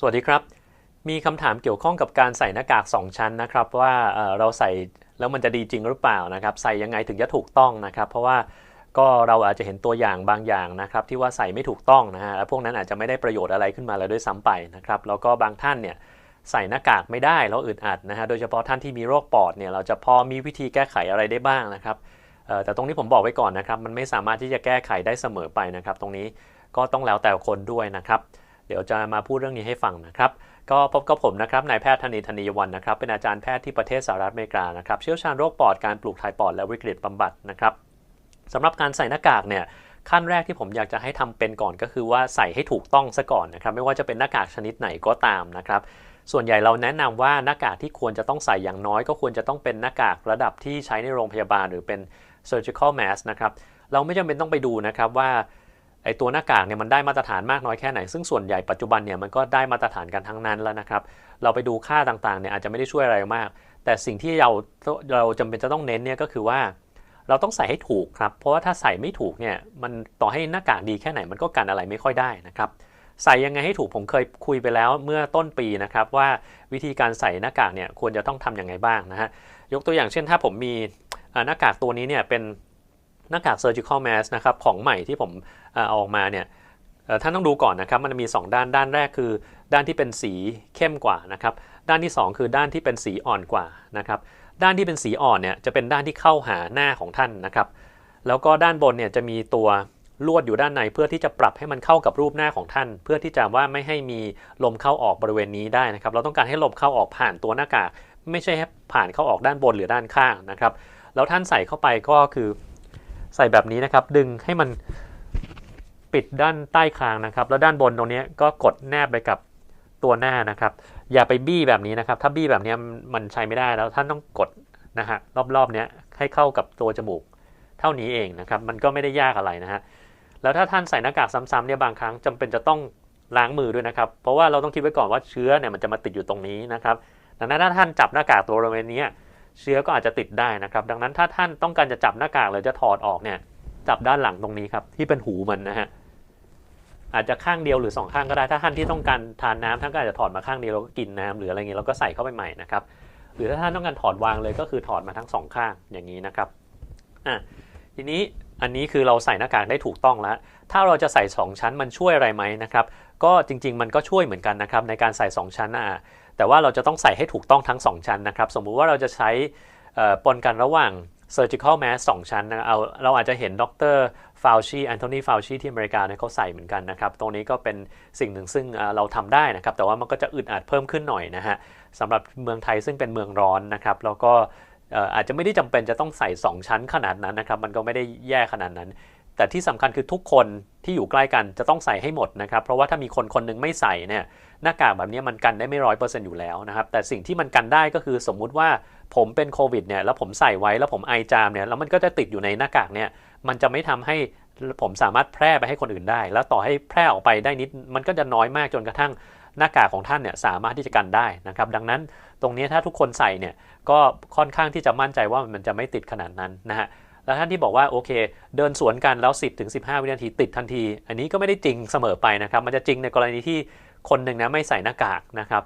สวัสดีครับ มีคำถามเกี่ยวข้องกับการใส่หน้ากาก 2 ชั้นนะครับ ว่าเราใส่แล้วมันจะดีจริงหรือเปล่านะครับ ใส่ยังไงถึงจะถูกต้องนะครับ เพราะว่าก็เราอาจจะเห็นตัวอย่างบางอย่างนะครับ ที่ว่าใส่ไม่ถูกต้องนะฮะแล้วพวกนั้นอาจจะไม่ได้ประโยชน์อะไรขึ้นมาแล้วด้วยซ้ำไปนะครับ แล้วก็บางท่านเนี่ยใส่หน้ากากไม่ได้แล้วอึดอัดนะฮะโดยเฉพาะท่านที่มีโรคปอดเนี่ยเราจะพอมีวิธีแก้ไขอะไรได้บ้างนะครับแต่ตรงนี้ผมบอกไว้ก่อนนะครับ มันไม่สามารถที่จะแก้ไขได้เสมอไปนะครับ ตรงนี้ก็ต้องแล้วแต่คนด้วยนะครับ เดี๋ยวจะมาพูดเรื่องนี้ให้ฟังนะครับ ก็พบกับผมนะครับนายแพทย์ธนิธนียวันนะครับ เป็นอาจารย์แพทย์ที่ประเทศสหรัฐอเมริกานะครับเชี่ยวชาญโรคปอดการปลูกถ่ายปอดและวิกฤตบำบัดนะครับสำหรับการใส่หน้ากากเนี่ยขั้นแรกที่ผมอยากจะให้ทำเป็นก่อนก็คือว่าใส่ให้ถูกต้องซะก่อนนะครับ ไม่ว่าจะเป็นหน้ากากชนิดไหนก็ตามนะครับ ส่วนใหญ่เราแนะนำว่าหน้ากากที่ควรจะต้องใส่อย่างน้อย ก็ควรจะต้องเป็นหน้ากากระดับที่ใช้ในโรงพยาบาลหรือเป็น surgical mask นะครับเราไม่จำเป็นต้องไปดูนะครับว่า ไอตัวหน้ากากเนี่ยมันได้มาตรฐานมากน้อยแค่ไหน ซึ่งส่วนใหญ่ปัจจุบันเนี่ยมันก็ได้มาตรฐานกันทั้งนั้นแล้วนะครับ เราไปดูค่าต่างๆเนี่ยอาจจะไม่ได้ช่วยอะไรมาก แต่สิ่งที่เราเราจำเป็นจะต้องเน้นเนี่ยก็คือว่า เราต้องใส่ให้ถูกครับ เพราะว่าถ้าใส่ไม่ถูกเนี่ยมันต่อให้หน้ากากดีแค่ไหนมันก็กันอะไรไม่ค่อยได้นะครับใส่ยังไงให้ถูกผมเคยคุยไปแล้วเมื่อต้นปีนะครับว่าวิธีการใส่หน้ากากเนี่ยควรจะต้องทำยังไงบ้างนะฮะยกตัวอย่างเช่นถ้าผมมีหน้ากากตัวนี้เนี่ยเป็น หน้ากาก surgical mask นะครับของใหม่ที่ผมอ่าเอาออกมาเนี่ยท่านต้องดูก่อนนะครับมันมี 2 ด้านด้านแรกคือ ด้านที่เป็นสีเข้มกว่านะครับด้านที่ 2 คือด้านที่เป็นสีอ่อนกว่านะครับด้านที่เป็นสีอ่อนเนี่ยจะเป็นด้านที่เข้าหาหน้าของท่านนะครับแล้วก็ด้านบนเนี่ยจะมีตัวลวดอยู่ด้านในเพื่อที่จะปรับให้มันเข้ากับรูปหน้าของท่าน เพื่อที่จะว่าไม่ให้มีลมเข้าออกบริเวณนี้ได้นะครับ เราต้องการให้ลมเข้าออกผ่านตัวหน้ากากไม่ใช่ให้ผ่านเข้าออกด้านบนหรือด้านข้างนะครับแล้วท่านใส่เข้าไปก็คือ ใส่แบบนี้นะครับ ดึงให้มันปิดด้านใต้คางนะครับ แล้วด้านบนตรงนี้ก็กดแนบไปกับตัวหน้านะครับ อย่าไปบี้แบบนี้นะครับ ถ้าบี้แบบนี้มันใช้ไม่ได้แล้วท่านต้องกดนะฮะรอบๆเนี้ยให้เข้ากับตัวจมูกเท่านี้เองนะครับ มันก็ไม่ได้ยากอะไรนะฮะแล้วถ้าท่านใส่หน้ากากซ้ำๆเนี่ยบางครั้งจำเป็นจะต้องล้างมือด้วยนะครับ เพราะว่าเราต้องคิดไว้ก่อนว่าเชื้อเนี่ยมันจะมาติดอยู่ตรงนี้นะครับ ดังนั้นถ้าท่านจับหน้ากากตัวบริเวณนี้ เชื้อก็อาจจะติดได้นะครับ ดังนั้นถ้าท่านต้องการจะจับหน้ากากหรือจะถอดออกเนี่ย จับด้านหลังตรงนี้ครับ ที่เป็นหูมันนะฮะอาจจะข้างเดียวหรือสองข้างก็ได้ถ้าท่านที่ต้องการทานน้ำท่านก็อาจจะถอดมาข้างเดียวแล้วก็กินน้ำหรืออะไรเงี้ยแล้วก็ใส่เข้าไปใหม่นะครับ หรือถ้าท่านต้องการถอดวางเลยก็คือถอดมาทั้งสองข้างอย่างนี้นะครับอะทีนี้อันนี้คือเราใส่หน้ากากได้ถูกต้องแล้ว ถ้าเราจะใส่ 2 ชั้นมันช่วยอะไรไหมนะครับ ก็จริง ๆ มันก็ช่วยเหมือนกันนะครับในการใส่ 2 ชั้นอะ แต่ว่าเราจะต้องใส่ให้ถูกต้องทั้ง 2 ชั้นนะครับ สมมุติว่าเราจะใช้ปนกันระหว่าง surgical mask 2 ชั้นนะเอาเราอาจจะเห็นดรฟาวชีแอนโทนีฟาวชีที่อเมริกาเนี่ยเขาใส่เหมือนกันนะครับ ตรงนี้ก็เป็นสิ่งหนึ่งซึ่งเราทำได้นะครับ แต่ว่ามันก็จะอึดอัดเพิ่มขึ้นหน่อยนะฮะสำหรับเมืองไทยซึ่งเป็นเมืองร้อนนะครับ แล้วก็อาจจะไม่ได้จำเป็นจะต้องใส่ 2 ชั้นขนาดนั้นนะครับ มันก็ไม่ได้แย่ขนาดนั้น แต่ที่สำคัญคือทุกคนที่อยู่ใกล้กันจะต้องใส่ให้หมดนะครับ เพราะว่าถ้ามีคนคนหนึงไม่ใส่เนี่ยหน้ากากแบบนี้มันกันได้ไม่ร้อยเปอร์เซ็นต์อยู่แล้วนะครับ แต่สิ่งที่มันกันได้ก็คือสมมุติว่าผมเป็นโควิดเนี่ยแล้วผมใส่ไว้แล้วผมไอจามเนี่ยแล้วมันก็จะติดอยู่ในหน้ากากเนี่ยมันจะไม่ทำให้ผมสามารถแพร่ไปให้คนอื่นได้ แล้วต่อให้แพร่ออกไปได้นิดมันก็จะน้อยมากจนกระทั่งหน้ากากของท่านเนี่ยสามารถที่จะกันได้นะครับ ดังนั้นตรงนี้ถ้าทุกคนใส่เนี่ยก็ค่อนข้างที่จะมั่นใจว่ามันจะไม่ติดขนาดนั้นนะฮะ แล้วท่านที่บอกว่าโอเค เดินสวนกันแล้ว 10 ถึง 15 วินาทีติดทันที อันนี้ก็ไม่ได้จริงเสมอไปนะครับ มันจะจริงในกรณีที่คนหนึ่งนะไม่ใส่หน้ากากนะครับ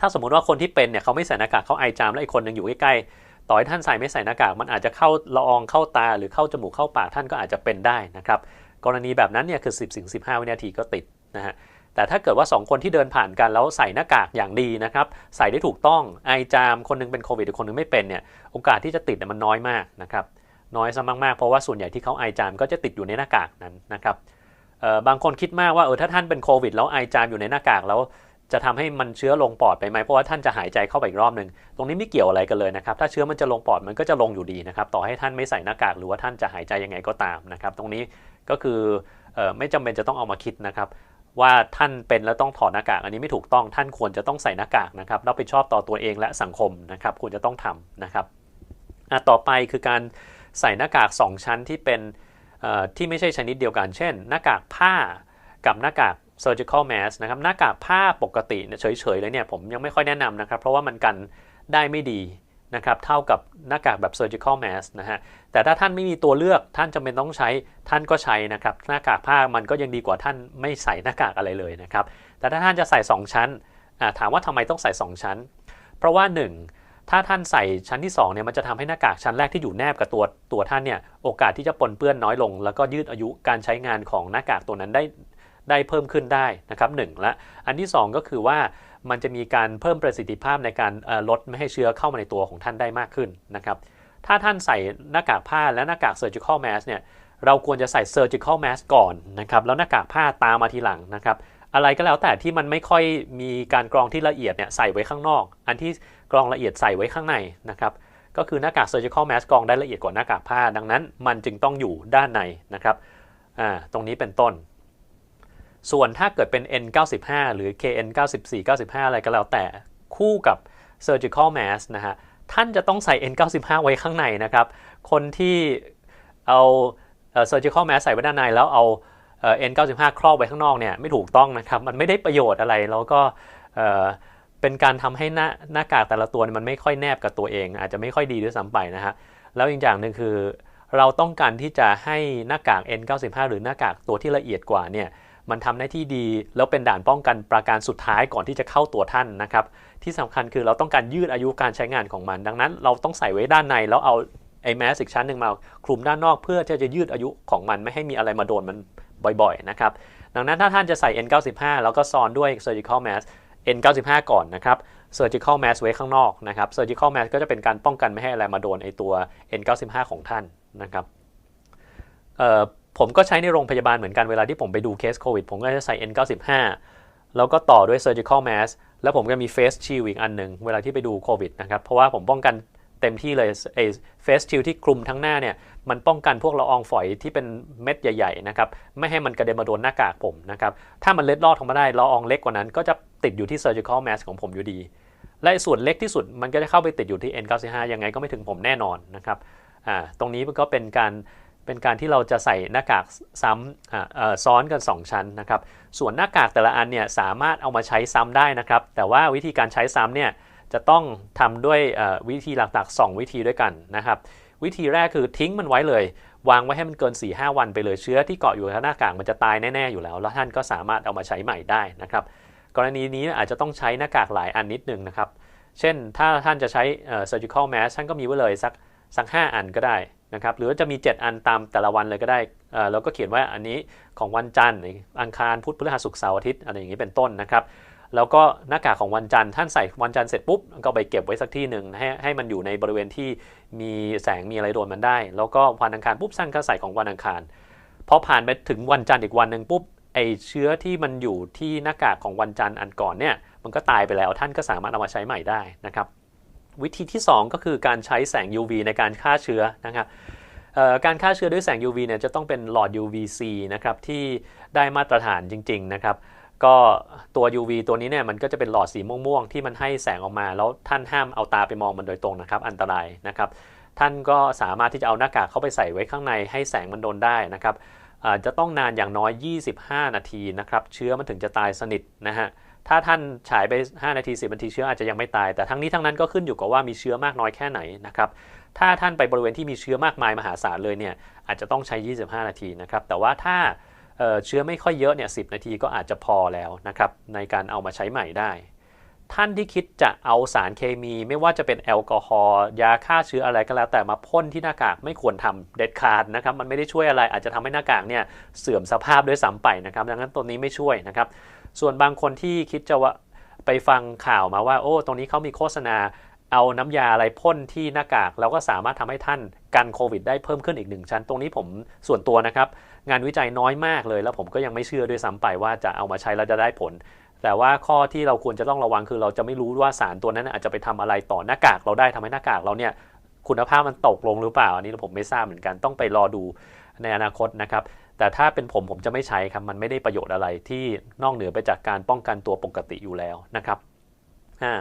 ถ้าสมมุติว่าคนที่เป็นเนี่ยเขาไม่ใส่หน้ากากเขาไอจามแล้วอีกคนหนึ่งอยู่ใกล้ๆต่อให้ท่านใส่ไม่ใส่หน้ากากมันอาจจะเข้าละอองเข้าตาหรือเข้าจมูกเข้าปากท่านก็อาจจะเป็นได้นะครับกรณีแบบนั้นเนี่ยคือ 10ถึง15 วินาทีก็ติดนะฮะแต่ถ้าเกิดว่า 2 คนที่เดินผ่านกันแล้วใส่หน้ากากอย่างดีนะครับ ใส่ได้ถูกต้องไอจามคนนึงเป็นโควิดอีกคนนึงไม่เป็นเนี่ยโอกาสที่จะติดมันน้อยมากนะครับ น้อยซะมากๆ เพราะว่าส่วนใหญ่ที่เขาไอจามก็จะติดอยู่ในหน้ากากนั้นนะครับบางคนคิดมากว่าเออถ้าท่านเป็นโควิดแล้วไอจามอยู่ในหน้ากากแล้วจะทำให้มันเชื้อลงปอดไปไหมเพราะว่าท่านจะหายใจเข้าไปอีกรอบหนึ่งตรงนี้ไม่เกี่ยวอะไรกันเลยนะครับ ถ้าเชื้อมันจะลงปอดมันก็จะลงอยู่ดีนะครับ ต่อให้ท่านไม่ใส่หน้ากากหรือว่าท่านจะหายใจยังไงก็ตามนะครับ ตรงนี้ก็คือออไม่จำเป็นจะต้องเอามาคิดนะครับ ว่าท่านเป็นแล้วต้องถอดหน้ากาก อันนี้ไม่ถูกต้องท่านควรจะต้องใส่หน้ากากนะครับรับผิดชอบต่อตัวเองและสังคมนะครับควรจะต้องทำนะครับอะต่อไปคือการ ใส่หน้ากาก 2 ชั้นที่เป็นที่ไม่ใช่ชนิดเดียวกัน เช่น หน้ากากผ้ากับหน้ากาก surgical mask นะครับหน้ากากผ้าปกติเนี่ยเฉยๆเลยเนี่ยผมยังไม่ค่อยแนะนำนะครับ เพราะว่ามันกันได้ไม่ดีนะครับเท่ากับหน้ากากแบบ surgical mask นะฮะแต่ถ้าท่านไม่มีตัวเลือกท่านจำเป็นต้องใช้ท่านก็ใช้นะครับหน้ากากผ้ามันก็ยังดีกว่าท่านไม่ใส่หน้ากากอะไรเลยนะครับแต่ถ้าท่านจะใส่ 2 ชั้นถามว่าทำไมต้องใส่ 2 ชั้น เพราะว่า 1 ถ้าท่านใส่ชั้นที่2เนี่ยมันจะทำให้หน้ากากชั้นแรกที่อยู่แนบกับตัวตัวท่านเนี่ยโอกาสที่จะปนเปื้อนน้อยลง แล้วก็ยืดอายุการใช้งานของหน้ากากตัวนั้นได้ได้เพิ่มขึ้นได้นะครับหและอันที่ 2 ก็คือว่ามันจะมีการเพิ่มประสิทธิภาพในการลดไม่ให้เชื้อเข้ามาในตัวของท่านได้มากขึ้นนะครับถ้าท่านใส่หน้ากากผ้าและหน้ากาก surgical mask เนี่ยเราควรจะใส่ surgical mask ก่อนนะครับแล้วหน้ากากผ้าตามมาทีหลังนะครับ อะไรก็แล้วแต่ที่มันไม่ค่อยมีการกรองที่ละเอียดเนี่ยใส่ไว้ข้างนอก อันที่กรองละเอียดใส่ไว้ข้างในนะครับก็คือหน้ากาก surgical mask กรองได้ละเอียดกว่าหน้ากากผ้า ดังนั้นมันจึงต้องอยู่ด้านในนะครับอ่าตรงนี้เป็นต้น ส่วนถ้าเกิดเป็น N95 หรือ KN94 95 อะไรก็แล้วแต่คู่กับ surgical mask นะฮะท่านจะต้องใส่ N95 ไว้ข้างในนะครับ คนที่เอา surgical mask ใส่ไว้ด้านในแล้วเอา N95 ครอบไว้ข้างนอกเนี่ยไม่ถูกต้องนะครับมันไม่ได้ประโยชน์อะไรแล้วก็เป็นการทำให้หน้าหน้ากากแต่ละตัวมันไม่ค่อยแนบกับตัวเอง อาจจะไม่ค่อยดีด้วยซ้ำไปนะฮะแล้วอีกอย่างหนึ่งคือ เราต้องการที่จะให้หน้ากาก N95 หรือหน้ากากตัวที่ละเอียดกว่าเนี่ยมันทำหน้าที่ดี แล้วเป็นด่านป้องกันประการสุดท้ายก่อนที่จะเข้าตัวท่านนะครับที่สำคัญคือเราต้องการยืดอายุการใช้งานของมัน ดังนั้นเราต้องใส่ไว้ด้านในแล้วเอาไอ้แมสอีกชั้นหนึ่งมาคลุมด้านนอกเพื่อที่จะยืดอายุของมันไม่ให้มีอะไรมาโดนมัน บ่อยๆนะครับดังนั้นถ้าท่านจะใส่ N95 แล้วก็ซ้อนด้วย surgical mask N95 ก่อนนะครับ surgical mask ไว้ข้างนอกนะครับ surgical mask ก็จะเป็นการป้องกันไม่ให้อะไรมาโดนไอตัว N95 ของท่านนะครับผมก็ใช้ในโรงพยาบาลเหมือนกันเวลาที่ผมไปดูเคสโควิดผมก็จะใส่ N95 แล้วก็ต่อด้วย surgical mask แล้วผมก็มี face shield อีกอันหนึ่งเวลาที่ไปดูโควิดนะครับ เพราะว่าผมป้องกัน เต็มที่เลยไอ้ face shield ที่คลุมทั้งหน้าเนี่ยมันป้องกันพวกละอองฝอยที่เป็นเม็ดใหญ่ๆนะครับไม่ให้มันกระเด็นมาโดนหน้ากากผมนะครับถ้ามันเล็ดลอดออกมาได้ละอองเล็กกว่านั้น ก็จะติดอยู่ที่ surgical mask ของผมอยู่ดี และส่วนเล็กที่สุดมันก็จะเข้าไปติดอยู่ที่ N95 ยังไงก็ไม่ถึงผมแน่นอนนะครับอ่าตรงนี้มันก็เป็นการเป็นการที่เราจะใส่หน้ากากซ้ำซ้อนกัน 2 ชั้นนะครับส่วนหน้ากากแต่ละอันเนี่ยสามารถเอามาใช้ซ้ำได้นะครับแต่ว่าวิธีการใช้ซ้ำเนี่ย จะต้องทำด้วยวิธีหลักๆ 2 วิธีด้วยกันนะครับ วิธีแรกคือทิ้งมันไว้เลย วางไว้ให้มันเกิน 4-5 วันไปเลยเชื้อที่เกาะอยู่ในหน้ากากมันจะตายแน่ๆอยู่แล้ว แล้วท่านก็สามารถเอามาใช้ใหม่ได้นะครับ กรณีนี้อาจจะต้องใช้หน้ากากหลายอันนิดนึงนะครับ เช่นถ้าท่านจะใช้ surgical mask ท่านก็มีไว้เลยสักสัก 5 อันก็ได้นะครับหรือจะมี 7 อันตามแต่ละวันเลยก็ได้แล้วก็เขียนว่าอันนี้ของวันจันทร์อังคารพุธพฤหัสศุกร์เสาร์อาทิตย์อะไรอย่างนี้เป็นต้นนะครับ แล้วก็หน้ากากของวันจันทร์ท่านใส่วันจันทร์เสร็จปุ๊บก็ไปเก็บไว้สักที่หนึ่งให้ให้มันอยู่ในบริเวณที่มีแสงมีอะไรโดนมันได้ แล้วก็วันอังคารปุ๊บท่านก็ใส่ของวันอังคารพอผ่านไปถึงวันจันทร์อีกวันหนึ่งปุ๊บไอเชื้อที่มันอยู่ที่หน้ากากของวันจันทร์อันก่อนเนี่ยมันก็ตายไปแล้วท่านก็สามารถเอามาใช้ใหม่ได้นะครับวิธีที่ 2 ก็คือการใช้แสง UV ในการฆ่าเชื้อนะครับการฆ่าเชื้อด้วยแสง UV เนี่ยจะต้องเป็นหลอด UVC นะครับที่ได้มาตรฐานจริง ๆ นะครับ ก็ตัว UV ตัวนี้เนี่ยมันก็จะเป็นหลอดสีม่วงๆ ที่มันให้แสงออกมา แล้วท่านห้ามเอาตาไปมองมันโดยตรงนะครับอันตรายนะครับ ท่านก็สามารถที่จะเอาหน้ากากเข้าไปใส่ไว้ข้างในให้แสงมันโดนได้นะครับจะต้องนานอย่างน้อย 25 นาทีนะครับเชื้อมันถึงจะตายสนิทนะฮะถ้าท่านฉายไป 5 นาที 10 นาทีเชื้ออาจจะยังไม่ตาย แต่ทั้งนี้ทั้งนั้นก็ขึ้นอยู่กับว่ามีเชื้อมากน้อยแค่ไหนนะครับถ้าท่านไปบริเวณที่มีเชื้อมากมายมหาศาลเลยเนี่ยอาจจะต้องใช้ 25 นาทีนะครับแต่ว่าถ้า เชื้อไม่ค่อยเยอะเนี่ยสินาทีก็อาจจะพอแล้วนะครับในการเอามาใช้ใหม่ได้ ท่านที่คิดจะเอาสารเคมี ไม่ว่าจะเป็นแอลกอฮอล์ยาฆ่าเชื้ออะไรก็แล้ว แต่มาพ่นที่หน้ากากไม่ควรทำเด็ดขาดนะครับมันไม่ได้ช่วยอะไรอาจจะทำให้หน้ากากเนี่ยเสื่อมสภาพด้วยซ้ำไปนะครับดังนั้นตัวนี้ไม่ช่วยนะครับส่วนบางคนที่คิดจะว่าไปฟังข่าวมาว่าโอ้ตรงนี้เขามีโฆษณาเอาน้ำยาอะไรพ่นที่หน้ากาก แล้วก็สามารถทำให้ท่านกันโควิดได้เพิ่มขึ้นอีกหนึ่งชั้น ตรงนี้ผมส่วนตัวนะครับ งานวิจัยน้อยมากเลย แล้วผมก็ยังไม่เชื่อด้วยซ้ำไปว่าจะเอามาใช้แล้วจะได้ผล แต่ว่าข้อที่เราควรจะต้องระวังคือเราจะไม่รู้ว่าสารตัวนั้นอาจจะไปทำอะไรต่อหน้ากากเราได้ทำให้หน้ากากเราเนี่ยคุณภาพมันตกลงหรือเปล่า อันนี้ผมไม่ทราบเหมือนกันต้องไปรอดูในอนาคตนะครับแต่ถ้าเป็นผมผมจะไม่ใช้ครับมันไม่ได้ประโยชน์อะไรที่นอกเหนือไปจากการป้องกันตัวปกติอยู่แล้วนะครับอ่า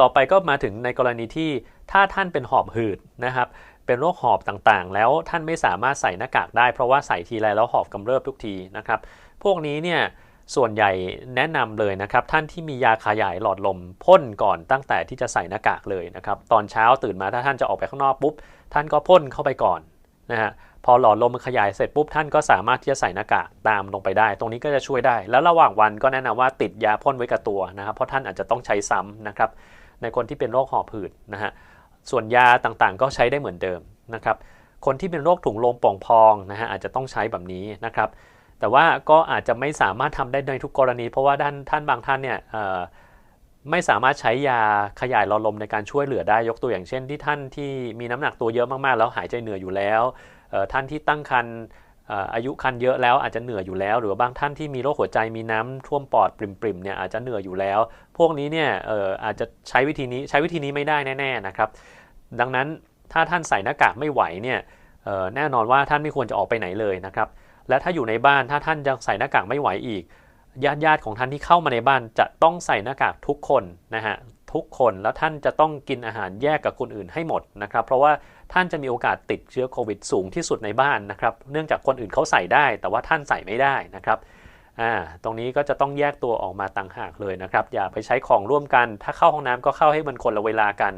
ต่อไปก็มาถึงในกรณีที่ถ้าท่านเป็นหอบหืดนะครับ เป็นโรคหอบต่างๆ แล้วท่านไม่สามารถใส่หน้ากากได้เพราะว่าใส่ทีไรแล้วหอบกำเริบทุกทีนะครับ พวกนี้เนี่ยส่วนใหญ่แนะนำเลยนะครับ ท่านที่มียาขยายหลอดลมพ่นก่อนตั้งแต่ที่จะใส่หน้ากากเลยนะครับ ตอนเช้าตื่นมาถ้าท่านจะออกไปข้างนอกปุ๊บ ท่านก็พ่นเข้าไปก่อนนะฮะพอหลอดลมมันขยายเสร็จปุ๊บท่านก็สามารถที่จะใส่หน้ากากตามลงไปได้ ตรงนี้ก็จะช่วยได้ แล้วระหว่างวันก็แนะนำว่าติดยาพ่นไว้กับตัวนะครับเพราะท่านอาจจะต้องใช้ซ้ำนะครับในคนที่เป็นโรคหอบหืดนะฮะ ส่วนยาต่างๆ ก็ใช้ได้เหมือนเดิมนะครับคนที่เป็นโรคถุงลมโป่งพองนะฮะอาจจะต้องใช้แบบนี้นะครับ แต่ว่าก็อาจจะไม่สามารถทำได้ในทุกกรณี เพราะว่าท่านท่านบางท่านเนี่ยไม่สามารถใช้ยาขยายหลอดลมในการช่วยเหลือได้ยกตัวอย่างเช่น ที่ท่านที่มีน้ำหนักตัวเยอะมากๆ แล้วหายใจเหนื่อยอยู่แล้วท่านที่ตั้งครรภ์ อายุคันเยอะแล้วอาจจะเหนื่อยอยู่แล้ว หรือบางท่านที่มีโรคหัวใจมีน้ำท่วมปอดปริมๆเนี่ยอาจจะเหนื่อยอยู่แล้ว พวกนี้เนี่ยอาจจะใช้วิธีนี้ใช้วิธีนี้ไม่ได้แน่ๆนะครับ ดังนั้นถ้าท่านใส่หน้ากากไม่ไหวเนี่ยแน่นอนว่าท่านไม่ควรจะออกไปไหนเลยนะครับ และถ้าอยู่ในบ้านถ้าท่านยังใส่หน้ากากไม่ไหวอีกญาติญาติของท่านที่เข้ามาในบ้านจะต้องใส่หน้ากากทุกคนนะฮะ ทุกคนแล้วท่านจะต้องกินอาหารแยกกับคนอื่นให้หมดนะครับเพราะว่าท่านจะมีโอกาสติดเชื้อโควิดสูงที่สุดในบ้านนะครับเนื่องจากคนอื่นเขาใส่ได้แต่ว่าท่านใส่ไม่ได้นะครับอ่าตรงนี้ก็จะต้องแยกตัวออกมาต่างหากเลยนะครับอย่าไปใช้ของร่วมกัน ถ้าเข้าห้องน้ำก็เข้าให้มันคนละเวลากัน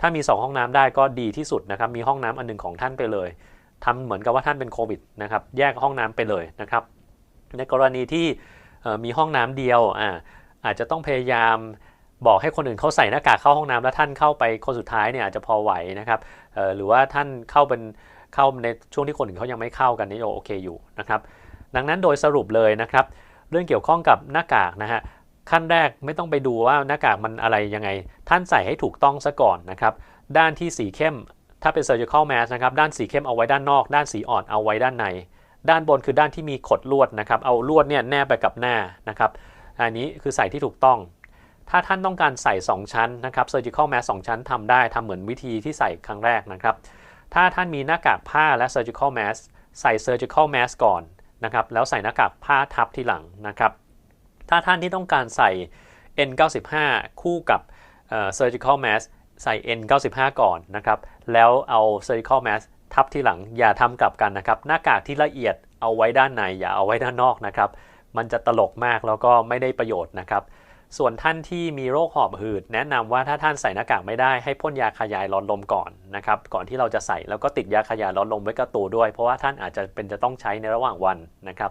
ถ้ามี 2 ห้องน้ำได้ก็ดีที่สุดนะครับมีห้องน้ำอันหนึ่งของท่านไปเลยทำเหมือนกับว่าท่านเป็นโควิดนะครับแยกห้องน้ำไปเลยนะครับในกรณีที่มีห้องน้ำเดียวอ่าอาจจะต้องพยายาม บอกให้คนอื่นเขาใส่หน้ากากเข้าห้องน้ำแล้วท่านเข้าไปคนสุดท้ายเนี่ยอาจจะพอไหวนะครับหรือว่าท่านเข้าเป็นเข้าในช่วงที่คนอื่นเขายังไม่เข้ากันนี่โอเคอยู่นะครับ ดังนั้นโดยสรุปเลยนะครับ เรื่องเกี่ยวข้องกับหน้ากากนะฮะขั้นแรกไม่ต้องไปดูว่าหน้ากากมันอะไรยังไง ท่านใส่ให้ถูกต้องซะก่อนนะครับ ด้านที่สีเข้มถ้าเป็น surgical mask นะครับด้านสีเข้มเอาไว้ด้านนอก ด้านสีอ่อนเอาไว้ด้านใน ด้านบนคือด้านที่มีขดลวดนะครับ เอาลวดเนี่ยแนบไปกับหน้านะครับ อันนี้คือใส่ที่ถูกต้อง ถ้าท่านต้องการใส่ 2 ชั้นนะครับ surgical mask 2 ชั้นทำได้ทำเหมือนวิธีที่ใส่ครั้งแรกนะครับ ถ้าท่านมีหน้ากากผ้าและ surgical mask ใส่ surgical mask ก่อนนะครับ แล้วใส่หน้ากากผ้าทับทีหลังนะครับ ถ้าท่านที่ต้องการใส่ N95 คู่กับ surgical mask ใส่ N95 ก่อนนะครับ แล้วเอา surgical mask ทับทีหลัง อย่าทำกลับกันนะครับ หน้ากากที่ละเอียดเอาไว้ด้านในอย่าเอาไว้ด้านนอกนะครับ มันจะตลกมากแล้วก็ไม่ได้ประโยชน์นะครับ ส่วนท่านที่มีโรคหอบหืด แนะนำว่าถ้าท่านใส่หน้ากากไม่ได้ให้พ่นยาขยายหลอดลมก่อนนะครับก่อนที่เราจะใส่แล้วก็ติดยาขยายหลอดลมไว้กับตัวด้วย เพราะว่าท่านอาจจะเป็นจะต้องใช้ในระหว่างวันนะครับ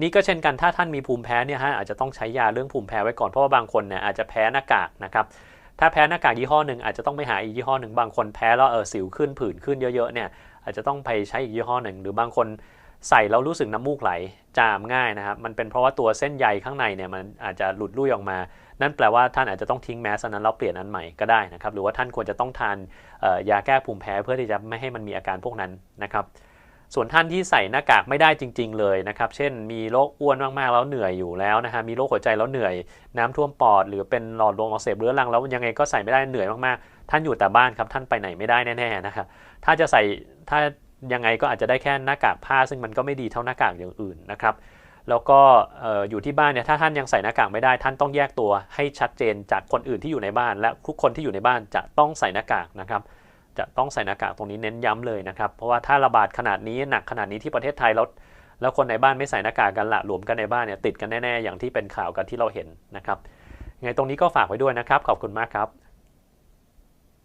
นี่ก็เช่นกันถ้าท่านมีภูมิแพ้เนี่ยฮะอาจจะต้องใช้ยาเรื่องภูมิแพ้ไว้ก่อนเพราะว่าบางคนเนี่ยอาจจะแพ้หน้ากากนะครับถ้าแพ้หน้ากากยี่ห้อหนึ่งอาจจะต้องไปหาอีกยี่ห้อหนึ่งบางคนแพ้แล้วเออสิวขึ้นผื่นขึ้นเยอะๆเนี่ยอาจจะต้องไปใช้อีกยี่ห้อหนึ่งหรือบางคน ใส่แล้วรู้สึกน้ำมูกไหลจามง่ายนะครับ มันเป็นเพราะว่าตัวเส้นใยข้างในเนี่ยมันอาจจะหลุดลุ่ยออกมา นั่นแปลว่าท่านอาจจะต้องทิ้งแมสนั้นแล้วเปลี่ยนอันใหม่ก็ได้นะครับ หรือว่าท่านควรจะต้องทานยาแก้ภูมิแพ้เพื่อที่จะไม่ให้มันมีอาการพวกนั้นนะครับ ส่วนท่านที่ใส่หน้ากากไม่ได้จริง ๆ เลยนะครับ เช่น มีโรคอ้วนมากๆแล้วเหนื่อยอยู่แล้วนะฮะ มีโรคหัวใจแล้วเหนื่อย น้ำท่วมปอด หรือเป็นหลอดลมอักเสบเรื้อรังแล้วยังไงก็ใส่ไม่ได้เหนื่อยมากๆ ท่านอยู่แต่บ้านครับ ท่านไปไหนไม่ได้แน่ๆนะครับ ถ้าจะใส่ถ้า ยังไงก็อาจจะได้แค่หน้ากากผ้า ซึ่งมันก็ไม่ดีเท่าหน้ากากอย่างอื่นนะครับแล้วก็อยู่ที่บ้านเนี่ยถ้าท่านยังใส่หน้ากากไม่ได้ ท่านต้องแยกตัวให้ชัดเจนจากคนอื่นที่อยู่ในบ้าน และทุกคนที่อยู่ในบ้านจะต้องใส่หน้ากากนะครับ จะต้องใส่หน้ากากตรงนี้เน้นย้ำเลยนะครับ เพราะว่าถ้าระบาดขนาดนี้หนักขนาดนี้ที่ประเทศไทยแล้วแล้วคนในบ้านไม่ใส่หน้ากากกันละหลวมกันในบ้านเนี่ยติดกันแน่ๆอย่างที่เป็นข่าวกันที่เราเห็นนะครับยังไงตรงนี้ก็ฝากไว้ด้วยนะครับ ขอบคุณมากครับ